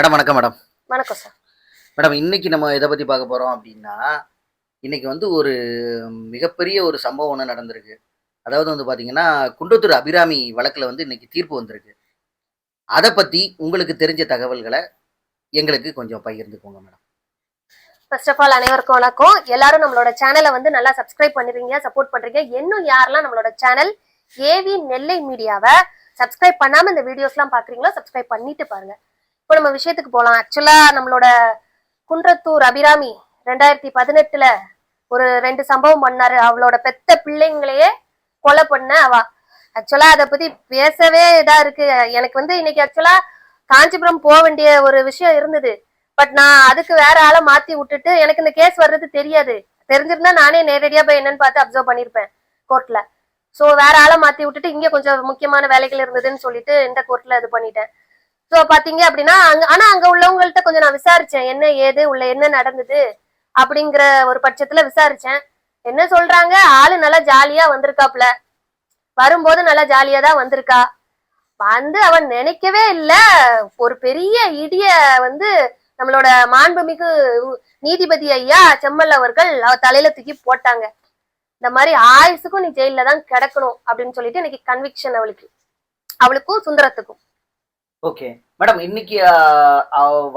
Madam வணக்கம் madam. வணக்கம் sir. Madam இன்னைக்கு நம்ம எதை பற்றி பார்க்க போகிறோம் அப்படின்னா இன்னைக்கு வந்து ஒரு மிகப்பெரிய ஒரு சம்பவம் ஒன்று நடந்திருக்கு. அதாவது வந்து பார்த்தீங்கன்னா குன்றத்தூர் அபிராமி வழக்கில் வந்து இன்னைக்கு தீர்ப்பு வந்திருக்கு. அதை பற்றி உங்களுக்கு தெரிஞ்ச தகவல்களை எங்களுக்கு கொஞ்சம் பகிர்ந்துக்கோங்க மேடம். ஃபர்ஸ்ட் ஆஃப் ஆல் அனைவருக்கும் வணக்கம். எல்லாரும் நம்மளோட சேனலை வந்து நல்லா சப்ஸ்கிரைப் பண்ணிருக்கீங்க சப்போர்ட் பண்றீங்க. இன்னும் யாரெல்லாம் நம்மளோட சேனல் ஏவி நெல்லை மீடியாவை சப்ஸ்கிரைப் பண்ணாம இந்த வீடியோஸ்லாம் பாக்குறீங்களோ சப்ஸ்கிரைப் பண்ணிட்டு பாருங்க. இப்போ நம்ம விஷயத்துக்கு போகலாம் ஆக்சுவலா நம்மளோட குன்றத்தூர் அபிராமி ரெண்டாயிரத்தி பதினெட்டுல ஒரு ரெண்டு சம்பவம் பண்ணாரு. அவளோட பெத்த பிள்ளைங்களையே கொலை பண்ண அவ. ஆக்சுவலா அதை பத்தி பேசவே இதா இருக்கு. எனக்கு வந்து இன்னைக்கு ஆக்சுவலா காஞ்சிபுரம் போக வேண்டிய ஒரு விஷயம் இருந்தது. பட் நான் அதுக்கு வேற ஆளை மாத்தி விட்டுட்டு எனக்கு இந்த கேஸ் வர்றது தெரியாது. தெரிஞ்சிருந்தா நானே நேரடியா போய் என்னன்னு பார்த்து அப்சர்வ் பண்ணிருப்பேன் கோர்ட்ல சோ வேற ஆளை மாத்தி விட்டுட்டு இங்க கொஞ்சம் முக்கியமான வேலைகள் இருந்ததுன்னு சொல்லிட்டு இந்த கோர்ட்ல இது பண்ணிட்டேன். சோ பாத்தீங்க அப்படின்னா அங்க ஆனா அங்க உள்ளவங்கள்ட்ட கொஞ்சம் நான் விசாரிச்சேன். என்ன ஏது உள்ள என்ன நடந்தது அப்படிங்கிற ஒரு பட்சத்துல விசாரிச்சேன். என்ன சொல்றாங்க? ஆளு நல்லா ஜாலியா வந்திருக்காப்ல வரும்போது நல்லா ஜாலியா தான் வந்திருக்கா. வந்து அவன் நினைக்கவே இல்ல. ஒரு பெரிய இடிய வந்து நம்மளோட மாண்புமிகு நீதிபதி ஐயா செம்மல் அவர்கள் அவ தலையில தூக்கி போட்டாங்க. இந்த மாதிரி ஆயுசுக்கும் நீ ஜெயில தான் கிடக்கணும் அப்படின்னு சொல்லிட்டு இன்னைக்கு கன்விக்ஷன் அவளுக்கு. அவளுக்கும் சுந்தரத்துக்கும். ஓகே மேடம் இன்னைக்கு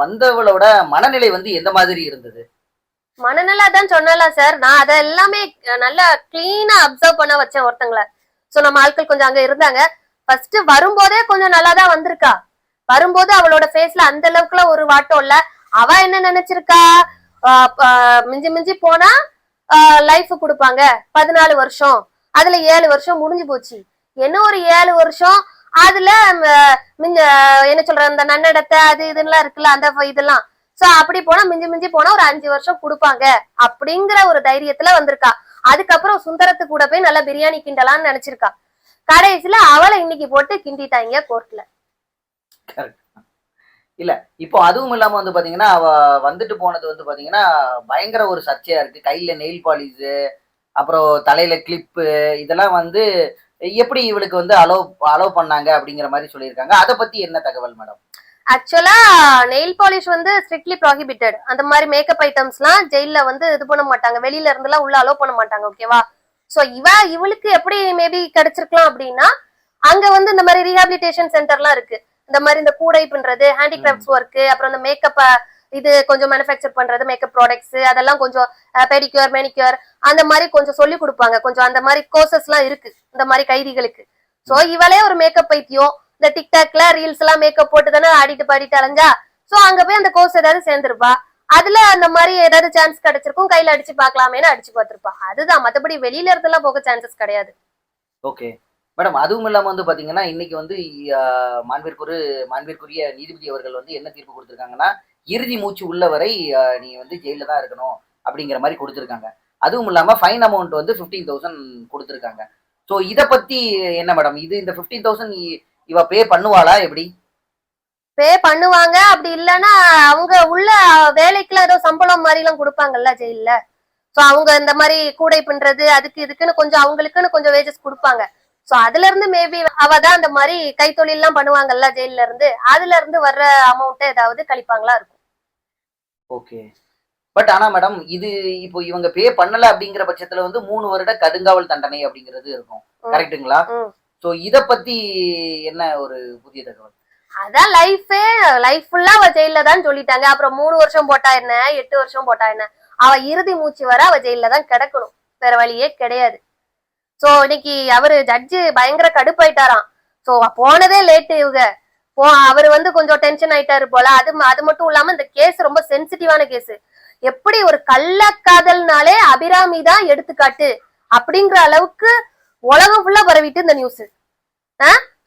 வந்தவளோட மனநிலை வந்து எந்த மாதிரி இருந்தது? மனநிலை தான் சொன்னல சார் நான் அதை எல்லாமே நல்லா கிளீனா அப்சர்வ் பண்ண வச்சேன் ஒருத்தங்கள. சோ நம்ம ஆட்கள் கொஞ்சம் அங்க இருந்தாங்க. ஃபர்ஸ்ட் வரும்போதே கொஞ்சம் நல்லா தான் வந்திருக்கா. வரும்போது அவளோட ஃபேஸ்ல அந்த அளவுக்குலாம் ஒரு வாட்டம் இல்ல. அவ என்ன நினைச்சிருக்கா? மிஞ்சி மிஞ்சி போனா லைஃப் கொடுப்பாங்க. பதினாலு வருஷம். அதுல ஏழு வருஷம் முடிஞ்சு போச்சு. என்ன ஒரு ஏழு வருஷம்? அதுல ம, மிஞ்ச என்ன சொல்ற அந்த நன்னடத்தை அது இதுலாம் இருக்குல்ல அந்த இதெல்லாம். சோ அப்படி போனா மிஞ்சி மிஞ்சி போனா ஒரு அஞ்சு வருஷம் கொடுப்பாங்க. அப்படிங்கிற ஒரு தைரியத்துல வந்திருக்கா. அதுக்கப்புறம் சுந்தரத்து கூட போய் நல்லா பிரியாணி கிண்டலாம்னு நினைச்சிருக்கா. கடைசியில அவளை இன்னைக்கு போட்டு கிண்டிட்டாங்க கோர்ட்ல இல்ல இப்போ அதுவும் இல்லாம வந்து பாத்தீங்கன்னா அவ வந்துட்டு போனது வந்து பாத்தீங்கன்னா பயங்கர ஒரு சர்ச்சையா இருக்கு. கையில நெயில் பாலிஷ் அப்புறம் தலையில கிளிப்பு இதெல்லாம் வந்து எப்படி இவளுக்கு வந்து அலோ அலோ பண்ணாங்க அப்படிங்கிற மாதிரி சொல்லியிருக்காங்க. அதை பத்தி என்ன தகவல் மேடம் ஆக்சுவலா நெயில் பாலிஷ் வந்து ஸ்ட்ரிக்ட்லி ப்ராஹிபிட்டட் அந்த மாதிரி மேக்கப் ஐட்டம்ஸ்லாம் ஜெயில வந்து இது பண்ண மாட்டாங்க. வெளியில இருந்துலாம் உள்ள அலோ பண்ண மாட்டாங்க ஓகேவா சோ இவ இவளுக்கு எப்படி மேபி கிடைச்சிருக்கலாம் அப்படின்னா அங்க வந்து இந்த மாதிரி ரீஹாபிலிட்டேஷன் சென்டர்லாம் இருக்கு. இந்த மாதிரி இந்த கூடை பண்றது ஹேண்டிகிராஃப்ட்ஸ் ஒர்க் அப்புறம் இந்த மேக்கப் இது கொஞ்சம் மேனுஃபேக்சர் பண்றது மேக்கப் ப்ராடக்ட்ஸ் அதெல்லாம் கொஞ்சம் பெடிக்யூர் மேனிக்யூர் அந்த மாதிரி கொஞ்சம் சொல்லி கொடுப்பாங்க. கொஞ்சம் அந்த மாதிரி கோர்சஸ்லாம் இருக்கு. இந்த மாதிரி கைதிகளுக்கு. சோ இவளே ஒரு மேக்கப் பைத்தியம். இந்த டிக்டாக்ல ரீல்ஸ் எல்லாம் மேக்கப் போட்டு தானே ஆடிட்டு பாடிட்டு அலைஞ்சா? சோ அங்க போய் அந்த கோர்ஸ் ஏதாவது சேர்ந்துருப்பா. அதுல அந்த மாதிரி ஏதாவது சான்ஸ் கிடைச்சிருக்கும். கையில அடிச்சு பாக்கலாமேன்னு அடிச்சு பார்த்திருப்பா. அதுதான். மத்தபடி வெளியில இருந்தெல்லாம் போக சான்சஸ் கிடையாது. ஓகே மேடம் அதுவும் இல்லாம வந்து பாத்தீங்கன்னா இன்னைக்கு வந்து மாண்பிற்குரு மாண்பிற்குரிய நீதிபதி அவர்கள் வந்து என்ன தீர்ப்பு கொடுத்திருக்காங்கன்னா இறுதி மூச்சு உள்ள வரை நீ வந்து ஜெயிலில் தான் இருக்கணும் அப்படிங்கிற மாதிரி கொடுத்துருக்காங்க. அதுவும் இல்லாமல் ஃபைன் அமௌண்ட் வந்து ஃபிஃப்டீன் தௌசண்ட் கொடுத்துருக்காங்க. ஸோ இதை பற்றி என்ன மேடம் இது இந்த ஃபிஃப்டீன் தௌசண்ட் இவ பே பண்ணுவாளா எப்படி? பே பண்ணுவாங்க. அப்படி இல்லைன்னா அவங்க உள்ள வேலைக்குலாம் ஏதோ சம்பளம் மாதிரிலாம் கொடுப்பாங்கல்ல ஜெயில்ல. ஸோ அவங்க இந்த மாதிரி கூடை பின்றது அதுக்கு இதுக்குன்னு கொஞ்சம் அவங்களுக்குன்னு கொஞ்சம் வேஜஸ் கொடுப்பாங்க. சோ அதுல இருந்து மேபி அவ தான் அந்த மாதிரி கைத்தொழில் எல்லாம் பண்ணுவாங்கல்ல ஜெயில்ல இருந்து அதுல இருந்து வர்ற அமௌண்ட் ஏதாவது கழிப்பாங்களா இருக்கும். ஓகே பட் ஆனா மேடம் இது இப்போ இவங்க பே பண்ணல அப்படிங்கிற பட்சத்துல வந்து மூணு வருட கடுங்காவல் தண்டனை அப்படிங்கிறது இருக்கும். கரெக்ட்டுங்களா. ஸோ இத பத்தி என்ன ஒரு புதிய தகவல்? அதான் லைஃபே லைஃப் ஃபுல்லா அவ ஜெயில தான் சொல்லிட்டாங்க. அப்புறம் மூணு வருஷம் போட்டா என்ன? எட்டு வருஷம் போட்டா என்ன? அவ இறுதி மூச்சு வர அவ ஜெயில தான் கிடக்கணும். வேற வழியே கிடையாது. சோ இன்னைக்கு அவரு ஜட்ஜு பயங்கர கடுப்பாயிட்டாராம். சோ போனதே லேட்டு இவங்க. போ அவர் வந்து கொஞ்சம் டென்ஷன் ஆயிட்டாரு போல. அது அது மட்டும் இல்லாம இந்த கேஸ் ரொம்ப சென்சிட்டிவான கேஸ் எப்படி ஒரு கள்ளக்காதல்னாலே அபிராமி தான் எடுத்துக்காட்டு அப்படிங்கிற அளவுக்கு உலகம் ஃபுல்லா பரவிட்டு இந்த நியூஸ்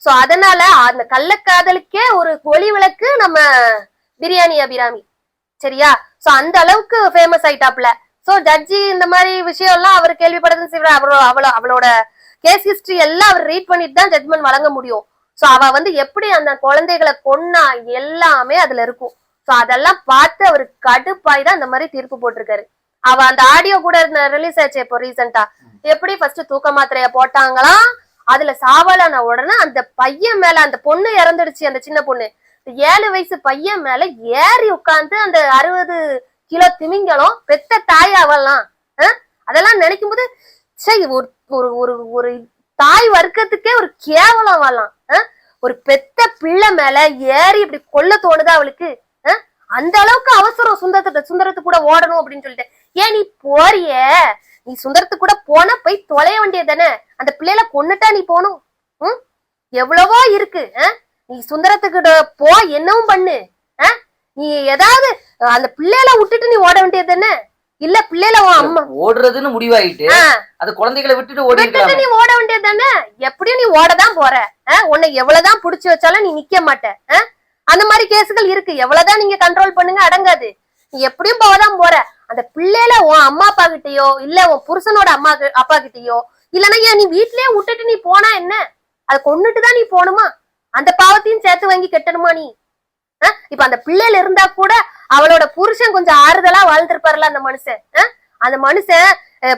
சோ அதனால அந்த கள்ளக்காதலுக்கே ஒரு ஒளி விளக்கு நம்ம பிரியாணி அபிராமி. சரியா? சோ அந்த அளவுக்கு ஃபேமஸ் ஆயிட்டாப்ல சோ ஜட்ஜி இந்த மாதிரி விஷயம் எல்லாம் அவர் கேள்விப்பட்டதுன்னு சரி அவளோ அவளோ அவளோட கேஸ் ஹிஸ்டரி எல்லாம் அவர் ரீட் பண்ணிட்டு தான் ஜட்மெண்ட் வழங்க முடியும். சோ அவ வந்து எப்படி அந்த குழந்தைகளை கொன்னா எல்லாமே அதுல இருக்கும். சோ அதெல்லாம் பார்த்து அவர் கடுப்பாய் தான் இந்த மாதிரி தீர்ப்பு போட்டிருக்காரு. அவ அந்த ஆடியோ கூட ரிலீஸ் ஆச்சு இப்போ ரீசெண்டா எப்படி ஃபர்ஸ்ட் தூக்க மாத்திரைய போட்டாங்களாம் அதுல சாவலான உடனே அந்த பையன் மேல அந்த பொண்ணு இறந்துடுச்சு அந்த சின்ன பொண்ணு. ஏழு வயசு பையன் மேல ஏறி உட்காந்து அந்த அறுபது கிலோ திமிங்கலம் பெத்த தாயாவெல்லாம் அதெல்லாம் நினைக்கும் போது சரி ஒரு ஒரு ஒரு ஒரு தாய் வர்க்கத்துக்கே ஒரு கேவலம் வரலாம் ஒரு பெத்த பிள்ளை மேல ஏறி இப்படி கொல்ல தோணுதா அவளுக்கு. அந்த அளவுக்கு அவசரம் சுந்தரத்தை சுந்தரத்து கூட ஓடணும் அப்படின்னு சொல்லிட்டு. ஏன் நீ போறிய? நீ சுந்தரத்து கூட போனா போய் தொலைய வேண்டியது தானே அந்த பிள்ளைல கொண்டுட்டா நீ போகணும் ம்? எவ்வளவோ இருக்கு. நீ சுந்தரத்துக்கிட்ட போ என்னவும் பண்ணு. அஹ்? நீ ஏதாவது அந்த பிள்ளைல விட்டுட்டு நீ ஓட வேண்டியது தானே இல்ல பிள்ளைல உன் அம்மா ஓடுறதுன்னு முடிவாயிட்டு ஆ. அந்த குழந்தைகளை விட்டுட்டு ஓடி நீ ஓட வேண்டியது தானே எப்படியும் நீ ஓடதான் போற? உன்னை எவ்வளவுதான் புடிச்சு வச்சாலும் நீ நிக்க மாட்ட? அந்த மாதிரி கேஸுகள் இருக்கு எவ்வளவுதான் நீங்க கண்ட்ரோல் பண்ணுங்க அடங்காது நீ எப்படியும் போகதான் போற அந்த பிள்ளைல உன் அம்மா அப்பா கிட்டயோ இல்ல உன் புருஷனோட அம்மா அப்பா கிட்டயோ இல்லனா ஏன் நீ வீட்லயே விட்டுட்டு நீ போனா என்ன அதை கொன்னுட்டு தான் நீ போகணுமா அந்த பாவத்தையும் சேர்த்து வாங்கி கட்டணுமா நீ? இப்ப அந்த பிள்ளையில இருந்தா கூட அவளோட புருஷன் கொஞ்சம் ஆறுதலா வாழ்ந்துருப்பாருல அந்த மனுஷன். அந்த மனுஷன்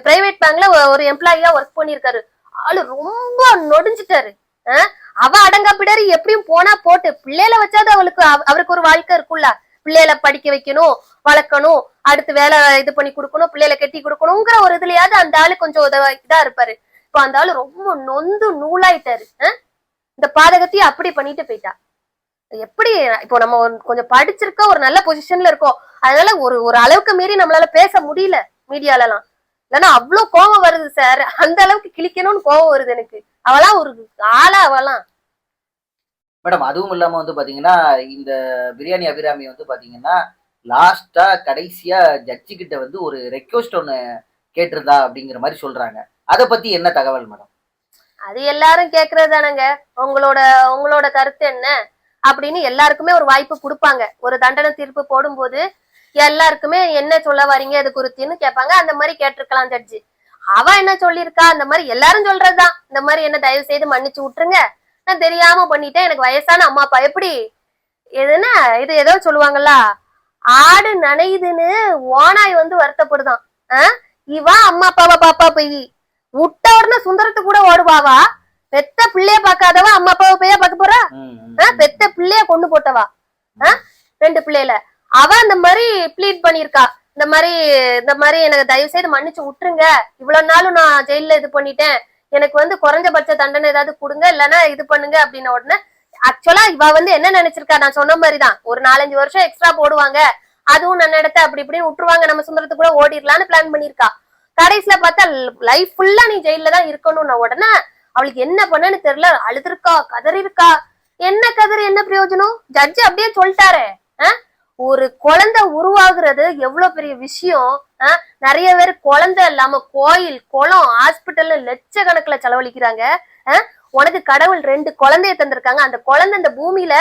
பிரைவேட் பேங்க்ல ஒரு எம்ப்ளாயியா ஒர்க் பண்ணிருக்காரு ஆளு ரொம்ப நொடிஞ்சிட்டாரு. அவ அடங்கா பிடாரு எப்படியும் போனா போட்டு பிள்ளையில வச்சாது அவளுக்கு அவருக்கு ஒரு வாழ்க்கை இருக்குல்ல பிள்ளையில படிக்க வைக்கணும் வளர்க்கணும் அடுத்து வேலை இது பண்ணி கொடுக்கணும் பிள்ளையில கட்டி கொடுக்கணுங்கிற ஒரு இதுலயாவது அந்த ஆளு கொஞ்சம் உதவ இதா இருப்பாரு. இப்ப அந்த ஆளு ரொம்ப நொந்து நூலாயிட்டாரு. இந்த பாதகத்தையும் அப்படி பண்ணிட்டு போயிட்டா. எப்படி இப்போ நம்ம கொஞ்சம் படிச்சிருக்கோம் ஒரு நல்ல பொசிஷன்ல இருக்கோம். அதனால ஒரு ஒரு அளவுக்கு மீறி நம்மளால பேச முடியல மீடியாலலாம். இல்லைன்னா அவ்வளோ கோவம் வருது சார் அந்த அளவுக்கு கிழிக்கணும்னு கோவம் வருது எனக்கு. அவளாம் ஒரு ஆளா அவளாம் மேடம் அதுவும் இல்லாம வந்து பாத்தீங்கன்னா இந்த பிரியாணி அபிராமி வந்து பாத்தீங்கன்னா லாஸ்டா கடைசியா ஜட்ஜி கிட்ட வந்து ஒரு ரெக்வஸ்ட் ஒன்னு கேட்டிருந்தா அப்படிங்கிற மாதிரி சொல்றாங்க. அதை பத்தி என்ன தகவல் மேடம்? அது எல்லாரும் கேக்குறது தானங்க உங்களோட உங்களோட கருத்து என்ன? அப்படின்னு எல்லாருக்குமே ஒரு வாய்ப்பு கொடுப்பாங்க. ஒரு தண்டனை தீர்ப்பு போடும்போது எல்லாருக்குமே என்ன சொல்ல வரீங்க அது குறித்துன்னு கேட்பாங்க. அந்த மாதிரி கேட்டிருக்கலாம் ஜட்ஜி அவ என்ன சொல்லியிருக்கா? அந்த மாதிரி எல்லாரும் சொல்றதுதான். இந்த மாதிரி என்ன தயவு செய்து மன்னிச்சு விட்டுருங்க. நான் தெரியாம பண்ணிட்டேன். எனக்கு வயசான அம்மா அப்பா எப்படி? எதுனா இது ஏதோ சொல்லுவாங்கல்ல ஆடு நனையுதுன்னு ஓனாய் வந்து வருத்தப்படுதான். இவா அம்மா அப்பாவை பாப்பா போய் விட்ட உடனே சுந்தரத்து கூட ஓடுவாவா? பெத்த பிள்ளைய பார்க்காதவ? அம்மா அப்பாவை போய் பார்க்க போறா? பெத்த பிள்ளைய கொண்டு போட்டவா? ரெண்டு பிள்ளைல அவ அந்த மாதிரி ப்ளீட் பண்ணிருக்கா இந்த மாதிரி இந்த மாதிரி எனக்கு தயவு செய்து மன்னிச்சு விட்டுருங்க. இவ்வளவு நாளும் நான் ஜெயில்ல இது பண்ணிட்டேன். எனக்கு வந்து குறைஞ்சபட்ச தண்டனை ஏதாவது கொடுங்க. இல்லைன்னா இது பண்ணுங்க அப்படின்ன உடனே ஆக்சுவலா இவ வந்து என்ன நினைச்சிருக்கா? நான் சொன்ன மாதிரிதான். ஒரு நாலஞ்சு வருஷம் எக்ஸ்ட்ரா போடுவாங்க. அதுவும் நல்ல இடத்த அப்படி இப்படின்னு விட்டுருவாங்க. நம்ம சுந்தரத்துக்கு கூட ஓடிடலாம்னு பிளான் பண்ணிருக்கா கடைசியில பார்த்தா லைஃப் ஃபுல்லா நீ ஜெயில தான் இருக்கணும்னு உடனே அவளுக்கு என்ன பண்ணன்னு தெரியல. அழுதுருக்கா கதறி இருக்கா என்ன கதறி என்ன பிரயோஜனம்? ஜட்ஜி அப்படியே சொல்லிட்டாரு. ஒரு குழந்தை உருவாகுறது எவ்வளவு பெரிய விஷயம்? நிறைய பேர் குழந்தை இல்லாம கோயில் குளம் ஹாஸ்பிட்டல்ல லட்சக்கணக்குல செலவழிக்கிறாங்க. உனக்கு கடவுள் ரெண்டு குழந்தைய தந்திருக்காங்க. அந்த குழந்தை இந்த பூமியில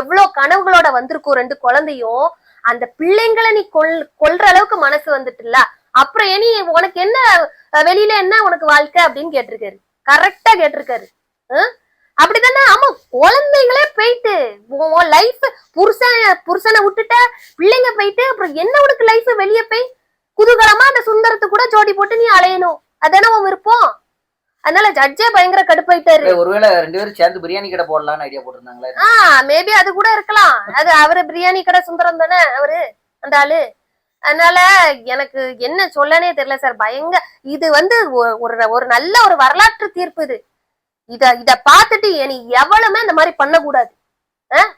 எவ்வளவு கனவுகளோட வந்திருக்கும் ரெண்டு குழந்தையும். அந்த பிள்ளைங்களை நீ கொல் கொல்ற அளவுக்கு மனசு வந்துட்டுல அப்புறம் ஏனி உனக்கு என்ன வெளியில என்ன உனக்கு வாழ்க்கை அப்படின்னு கேட்டிருக்காரு. கரெக்டா கேட்டிருக்காரு? அப்படிதானே ஆமா குழந்தைங்களே போயிட்டு உன் லைஃப் புருஷன் புருஷனை விட்டுட்ட பிள்ளைங்க போயிட்டு அப்புறம் என்ன உனக்கு லைஃப் வெளியே போய்? குதூகலமா அந்த சுந்தரத்து கூட ஜோடி போட்டு நீ அலையணும். அதானே உன் விருப்பம்? அதனால ஜட்ஜே பயங்கர கடுப்பாயிட்டாரு. ஒருவேளை ரெண்டு பேரும் சேர்ந்து பிரியாணி கடை போடலாம்னு ஐடியா போட்டிருந்தாங்களே? ஆஹ் மேபி அது கூட இருக்கலாம். அது அவரு பிரியாணி கடை சுந்தரம் தானே அவரு அந்த ஆளு. அதனால எனக்கு என்ன சொல்லனே தெரியல சார். பயங்க. இது வந்து ஒ- ஒரு ஒரு நல்ல ஒரு வரலாற்று தீர்ப்பு இது. இத இத பார்த்துட்டு இனி எவ்வளவுமே இந்த மாதிரி பண்ணக்கூடாது.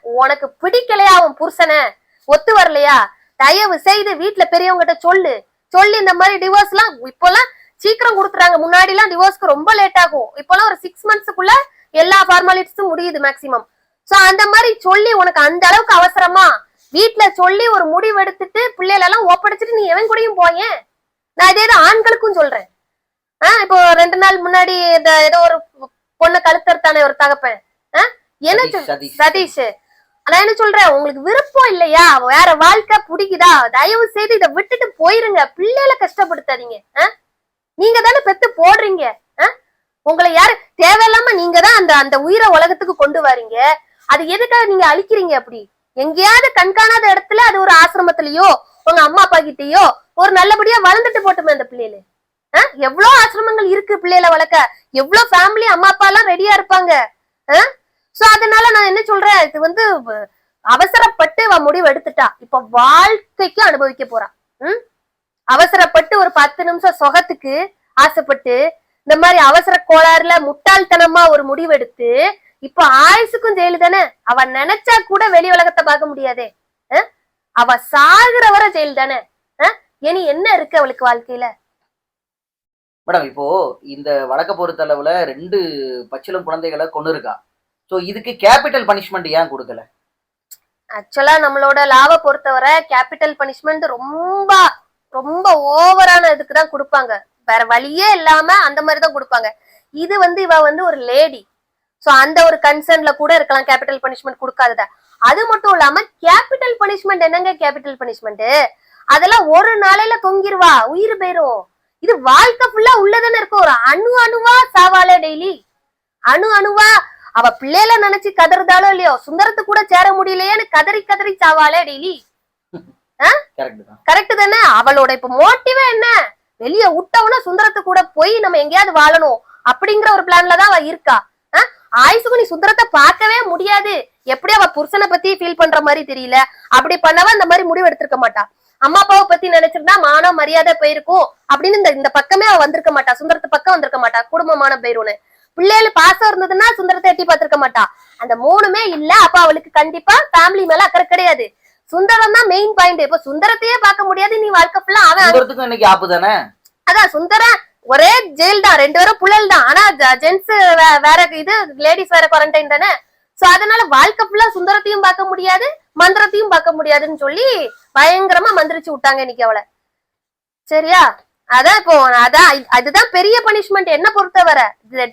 உனக்கு பிடிக்கலையா அவன் புருஷனை? ஒத்து வரலையா? தயவு செய்து வீட்டுல பெரியவங்ககிட்ட சொல்லு. சொல்லி இந்த மாதிரி டிவோர்ஸ் எல்லாம் இப்பெல்லாம் சீக்கிரம் கொடுத்துறாங்க. முன்னாடி எல்லாம் டிவோர்ஸ்க்கு ரொம்ப லேட் ஆகும். இப்பெல்லாம் ஒரு சிக்ஸ் மந்த்ஸுக்குள்ள எல்லா ஃபார்மாலிட்டிஸும் முடியுது மேக்சிமம் சோ அந்த மாதிரி சொல்லி உனக்கு அந்த அளவுக்கு அவசரமா வீட்ல சொல்லி ஒரு முடிவு எடுத்துட்டு பிள்ளைகள எல்லாம் ஒப்படைச்சிட்டு நீ எவன் கூடயும் போயேன் நான் இதே தான் ஆண்களுக்கும் சொல்றேன். ஆஹ் இப்போ ரெண்டு நாள் முன்னாடி இந்த ஏதோ ஒரு பொண்ணை கழுத்தறுத்தானே ஒரு தகப்பன் ஆஹ் என்ன சதீஷ் நான் என்ன சொல்றேன் உங்களுக்கு விருப்பம் இல்லையா? வேற வாழ்க்கை பிடிக்குதா? தயவு செய்து இதை விட்டுட்டு போயிருங்க. பிள்ளைகளை கஷ்டப்படுத்தாதீங்க. ஆ? நீங்க தானே பெத்து போடுறீங்க? உங்களை யாரு தேவையில்லாம நீங்க தான் அந்த அந்த உயிரை உலகத்துக்கு கொண்டு வரீங்க. அது எதுக்காக நீங்க அழிக்கிறீங்க அப்படி? எங்கேயாவது கண்காணாத இடத்துல அது ஒரு ஆசிரமத்திலயோ உங்க அம்மா அப்பா கிட்டயோ ஒரு நல்லபடியா வளர்ந்துட்டு போட்டுமே அந்த பிள்ளைகளு ஆ? எவ்வளவு ஆசிரமங்கள் இருக்கு பிள்ளைகளை வளர்க்க? எவ்வளவு ஃபேமிலி அம்மா அப்பா எல்லாம் ரெடியா இருப்பாங்க. சோ அதனால நான் என்ன சொல்றேன்? இது வந்து அவசரப்பட்டு அவ முடிவு எடுத்துட்டா. இப்ப வாழ்க்கைக்கு அனுபவிக்க போறா. ம்? அவசரப்பட்டு ஒரு பத்து நிமிஷம் சொகத்துக்கு ஆசைப்பட்டு இந்த மாதிரி அவசர கோளாறுல முட்டாள்தனமா ஒரு முடிவெடுத்து இப்ப ஆயுசுக்கும் ஜெயிலு தானே அவ நினைச்சா கூட வெளி உலகத்தை பார்க்க முடியாதே? அவ சாகுற வரை ஜெயில் தானே? இனி என்ன இருக்கு அவளுக்கு வாழ்க்கையில? மேடம் இப்போ இந்த வழக்க பொறுத்தளவுல ரெண்டு பச்சிளம் குழந்தைகளை கொண்டு இருக்கா. ஸோ இதுக்கு கேபிட்டல் பனிஷ்மெண்ட் ஏன் கொடுக்கல? ஆக்சுவலா நம்மளோட லாவ பொறுத்தவரை கேபிட்டல் பனிஷ்மெண்ட் ரொம்ப ரொம்ப ஓவரான இதுக்கு தான் கொடுப்பாங்க. வேற வழியே இல்லாம அந்த மாதிரி தான் கொடுப்பாங்க. இது வந்து இவ வந்து ஒரு லேடி சோ அந்த ஒரு கன்சர்ன்ல கூட இருக்கலாம் கேபிட்டல் பனிஷ்மெண்ட் கொடுக்காதத. அது மட்டும் இல்லாம கேபிட்டல் பனிஷ்மெண்ட் என்னங்க கேபிட்டல் பனிஷ்மெண்ட் அதெல்லாம் ஒரு நாளையில தொங்கிருவா உயிர் போயிரும். இது வாழ்க்கை ஃபுல்லா உள்ளதானே இருக்கும் ஒரு அணு அணுவா சாவாலே டெய்லி அணு அணுவா அவ பிள்ளைல நினைச்சு கதறுதாலோ இல்லையோ சுந்தரத்து கூட சேர முடியலையேன்னு கதறி கதறி சாவாளே டெய்லி கரெக்ட் தான். கரெக்ட் தானே? அவளோட இப்ப மோட்டிவே என்ன? வெளிய விட்டவன சுந்தரத்து கூட போய் நம்ம எங்கேயாவது வாழணும். அப்படிங்கிற ஒரு பிளான்ல தான் அவ இருக்கா? ஆயுசுக்கு நீ சுந்தரத்தை பார்க்கவே முடியாது. எப்படி அவ புருஷனை பத்தி ஃபீல் பண்ற மாதிரி தெரியல? அப்படி பண்ணவ இந்த மாதிரி முடிவு எடுத்திருக்க மாட்டா. அம்மா அப்பாவை பத்தி நினைச்சிருந்தா மானம் மரியாதை போயிருக்கும். அப்படின்னு இந்த இந்த பக்கமே அவ வந்திருக்க மாட்டா. சுந்தரத்து பக்கம் வந்திருக்க மாட்டா. குடும்பமான போயிரும்னு பிள்ளைகள் பாசம் இருந்ததுன்னா சுந்தரத்தை எட்டி பார்த்திருக்க மாட்டா. அந்த மூணுமே இல்ல. அப்ப அவளுக்கு கண்டிப்பா ஃபேமிலி மேல அக்கறை கிடையாது. சுந்தரம் தான் மெயின் பாயிண்ட் இப்ப சுந்தரத்தையே பார்க்க முடியாது. நீ வாழ்க்கை ஃபுல்லா அவன் சுந்தரத்துக்கும் இன்னைக்கு ஆப்பு தானே? அதான் சுந்தரம் ஒரே ஜெயில் தான் ரெண்டு பேரும் புழல் தான். ஆனா ஜென்ஸ் வேற இது லேடிஸ் வேற குவாரண்டைன் தானே? சோ அதனால வாழ்க்கை ஃபுல்லா சுந்தரத்தையும் பார்க்க முடியாது மந்திரத்தையும் பார்க்க முடியாதுன்னு சொல்லி பயங்கரமா மந்திரிச்சு விட்டாங்க இன்னைக்கு அவளை. சரியா? அதான் இப்போ அதான் அதுதான் பெரிய பனிஷ்மெண்ட் என்ன பொறுத்தவரை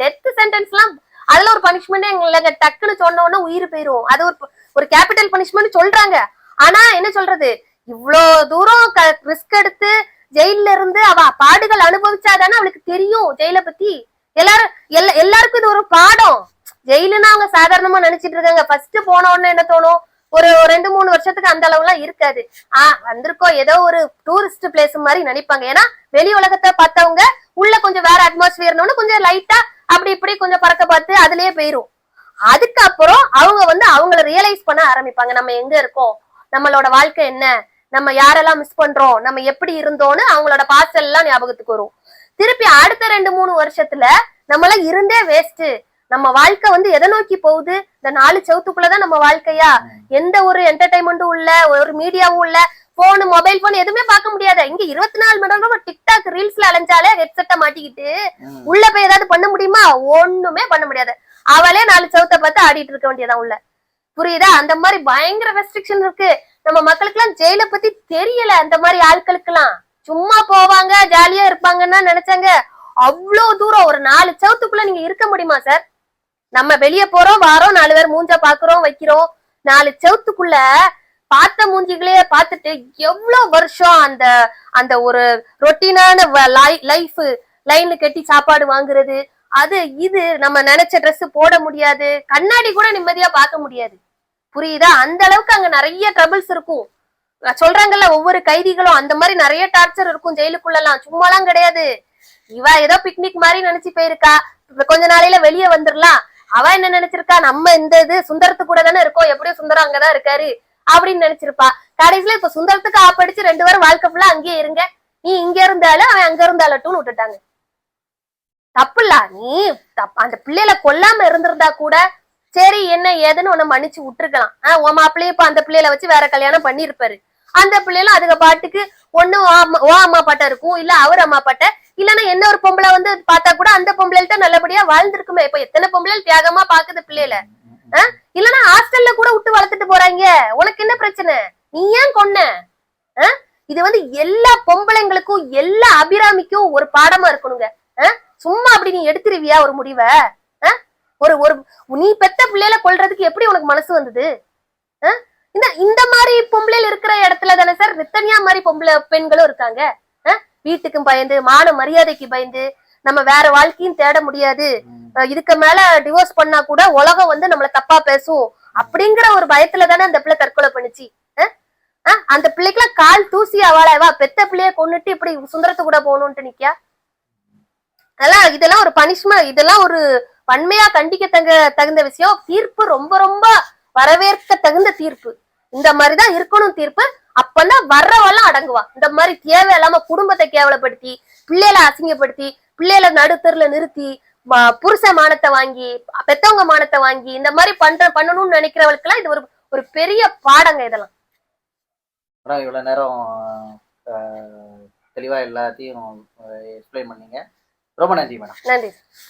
டெத் சென்டென்ஸ் எல்லாம் அதுல ஒரு பனிஷ்மெண்ட் எங்களுக்கு டக்குன்னு சொன்ன உடனே உயிர் போயிரும். அது ஒரு ஒரு கேபிட்டல் பனிஷ்மெண்ட் சொல்றாங்க. ஆனா என்ன சொல்றது? இவ்வளோ தூரம் ரிஸ்க் எடுத்து ஜெயில்ல இருந்து அவ பாடுகள் அனுபவிச்சாதானே அவளுக்கு தெரியும் ஜெயில பத்தி. எல்லாரும் எல்லா எல்லாருக்கும் இது ஒரு பாடம். ஜெயிலுன்னா அவங்க சாதாரணமா நினைச்சிட்டு இருக்காங்க. ஃபர்ஸ்ட் போன உடனே என்ன தோணும்? ஒரு ரெண்டு மூணு வருஷத்துக்கு அந்த அளவுலாம் இருக்காது. ஆஹ் வந்திருக்கோம் ஏதோ ஒரு டூரிஸ்ட் பிளேஸ் மாதிரி நினைப்பாங்க. ஏன்னா வெளி உலகத்தை பார்த்தவங்க உள்ள கொஞ்சம் வேற அட்மாஸ்பியர்னு கொஞ்சம் லைட்டா அப்படி இப்படி கொஞ்சம் பறக்க பார்த்து அதுலயே போயிரும். அதுக்கப்புறம் அவங்க வந்து அவங்கள ரியலைஸ் பண்ண ஆரம்பிப்பாங்க. நம்ம எங்க இருக்கோம்? நம்மளோட வாழ்க்கை என்ன? நம்ம யாரெல்லாம் மிஸ் பண்றோம் நம்ம எப்படி இருந்தோம்னு அவங்களோட பாசல் எல்லாம் ஞாபகத்துக்கு வரும். திருப்பி அடுத்த ரெண்டு மூணு வருஷத்துல நம்மள இருந்தே வேஸ்ட் நம்ம வாழ்க்கை வந்து எதை நோக்கி போகுது? இந்த நாலு செவத்துக்குள்ளதான் நம்ம வாழ்க்கையா? எந்த ஒரு என்டர்டைன்மெண்ட்டும் இல்ல ஒரு மீடியாவும் இல்ல போன் மொபைல் போன் எதுவுமே பார்க்க முடியாது. இங்க இருபத்தி நாலு மணி நேரம் டிக்டாக் ரீல்ஸ்ல அலைஞ்சாலே ஹெட்செட்டை மாட்டிக்கிட்டு. உள்ள போய் ஏதாவது பண்ண முடியுமா? ஒண்ணுமே பண்ண முடியாது. அவளே நாலு செவத்தை பார்த்து ஆடிட்டு இருக்க வேண்டியதான் உள்ள. புரியுதா? அந்த மாதிரி பயங்கர ரெஸ்ட்ரிக்ஷன் இருக்கு. நம்ம மக்களுக்கு எல்லாம் ஜெயில பத்தி தெரியல. அந்த மாதிரி ஆட்களுக்கெல்லாம் சும்மா போவாங்க ஜாலியா இருப்பாங்கன்னா நினைச்சாங்க. அவ்வளோ தூரம் ஒரு நாலு சவுத்துக்குள்ள நீங்க இருக்க முடியுமா சார் நம்ம வெளிய போறோம் வாரோம் நாலு பேர் மூஞ்ச பாக்குறோம் வைக்கிறோம். நாலு சவுத்துக்குள்ள பார்த்த மூஞ்சிகளே பார்த்துட்டு எவ்வளவு வருஷம் அந்த அந்த ஒரு ரொட்டீனான லைஃப் லைன்ல கட்டி சாப்பாடு வாங்குறது. அது இது நம்ம நினைச்ச ட்ரெஸ் போட முடியாது. கண்ணாடி கூட நிம்மதியா பார்க்க முடியாது. புரியுதா? அந்த அளவுக்கு அங்க நிறைய ட்ரபிள்ஸ் இருக்கும். நான் சொல்றாங்கல்ல ஒவ்வொரு கைதிகளும் அந்த மாதிரி நிறைய டார்ச்சர் இருக்கும் ஜெயிலுக்குள்ளலாம். சும்மாலாம் கிடையாது. இவ ஏதோ பிக்னிக் மாதிரி நினைச்சு போயிருக்கா. கொஞ்ச நாளையில வெளியே வந்துடலாம் அவ என்ன நினைச்சிருக்கா? நம்ம இந்த இது சுந்தரத்து கூட தானே இருக்கோம். எப்படியும் சுந்தரம் அங்கதான் இருக்காரு அப்படின்னு நினைச்சிருப்பா. கடைசியில இப்ப சுந்தரத்துக்கு ஆப்படிச்சு ரெண்டு பேரும் வாழ்க்கை ஃபுல்லா அங்கேயே இருங்க. நீ இங்க இருந்தாலும் அவன் அங்க இருந்தாலட்டும்னு விட்டுட்டாங்க. தப்புல்ல? நீ தப்- அந்த பிள்ளையில கொல்லாம இருந்திருந்தா கூட சரி என்ன ஏதுன்னு உன்னை மன்னிச்சு விட்டுருக்கலாம். ஆஹ் உன் மாப்பிள்ளைய இப்ப அந்த பிள்ளையில வச்சு வேற கல்யாணம் பண்ணிருப்பாரு அந்த பிள்ளைகளும் அதுக்கு பாட்டுக்கு ஒண்ணு ஓ அம்மா- பாட்டா இருக்கும் இல்ல அவர் அம்மா பாட்ட இல்லன்னா என்ன ஒரு பொம்பளை வந்து பார்த்தா கூட அந்த பொம்பளைகிட்ட நல்லபடியா வாழ்ந்துருக்குமே. இப்ப எத்தனை பொம்பளை தியாகமா பாக்குது பிள்ளையில? ஆஹ் இல்லன்னா ஹாஸ்டல்ல கூட விட்டு வளர்த்துட்டு போறாங்க. உனக்கு என்ன பிரச்சனை? நீ ஏன் கொன்ன? ஆஹ் இது வந்து எல்லா பொம்பளைங்களுக்கும் எல்லா அபிராமிக்கும் ஒரு பாடமா இருக்கணுங்க. ஆஹ் சும்மா அப்படி நீ எடுத்துருவியா ஒரு முடிவை? ஒரு ஒரு நீ பெத்த கொல்றதுக்கு எப்படி உனக்கு மனசு வந்தது? இந்த இந்த மாதிரி பொம்பளைல இருக்கிற இடத்துல தானே சார் ரித்தனியா மாதிரி பொம்பளை பெண்களும் இருக்காங்க. வீட்டுக்கும் பயந்து மான மரியாதைக்கு பயந்து நம்ம வேற வாழ்க்கையும் தேட முடியாது. இதுக்கு மேல டிவோர்ஸ் பண்ணா கூட உலகம் வந்து நம்மள தப்பா பேசும் அப்படிங்கிற ஒரு பயத்துல தானே அந்த பிள்ளை தற்கொலை பண்ணுச்சு? அந்த பிள்ளைக்குலாம் கால் தூசி அவளா வா பெத்த பிள்ளைய கொன்னுட்டு இப்படி சுந்தரத்து கூட போகணும்ட்டு நிக்கா அதெல்லாம் இதெல்லாம் ஒரு பனிஷ்மெண்ட் இதெல்லாம் ஒரு வன்மையா கண்டிக்க தங்க தகுந்த விஷயம் தீர்ப்பு ரொம்ப ரொம்ப வரவேற்க தகுந்த தீர்ப்பு. இந்த மாதிரிதான் இருக்கணும் தீர்ப்பு. அப்பதான் வர்றவெல்லாம் அடங்குவா இந்த மாதிரி தேவையில்லாம குடும்பத்தை கேவலப்படுத்தி பிள்ளைகளை அசிங்கப்படுத்தி பிள்ளைகளை நடுத்தருல நிறுத்தி புருஷ மானத்தை வாங்கி பெத்தவங்க மானத்தை வாங்கி இந்த மாதிரி பண்ற பண்ணணும்னு நினைக்கிறவளுக்கெல்லாம் இது ஒரு ஒரு பெரிய பாடங்க இதெல்லாம். மேடம் இவ்வளோ நேரம் அஹ், தெளிவா எல்லாத்தையும் எக்ஸ்பிளைன் பண்ணீங்க. ரொம்ப நன்றி மேடம். நன்றி.